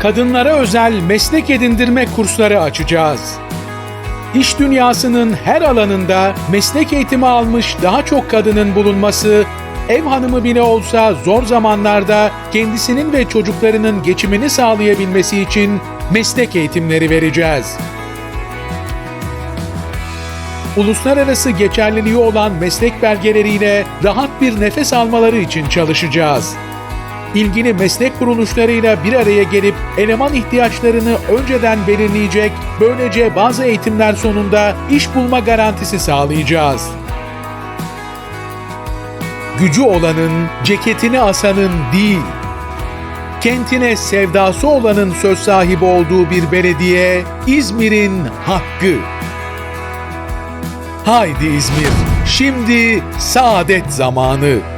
kadınlara özel meslek edindirme kursları açacağız. İş dünyasının her alanında meslek eğitimi almış daha çok kadının bulunması, ev hanımı bile olsa zor zamanlarda kendisinin ve çocuklarının geçimini sağlayabilmesi için meslek eğitimleri vereceğiz. Uluslararası geçerliliği olan meslek belgeleriyle rahat bir nefes almaları için çalışacağız ilgili meslek kuruluşlarıyla bir araya gelip eleman ihtiyaçlarını önceden belirleyecek, böylece bazı eğitimler sonunda iş bulma garantisi sağlayacağız. Gücü olanın, ceketini asanın değil, kentine sevdası olanın söz sahibi olduğu bir belediye, İzmir'in hakkı. Haydi İzmir, şimdi saadet zamanı.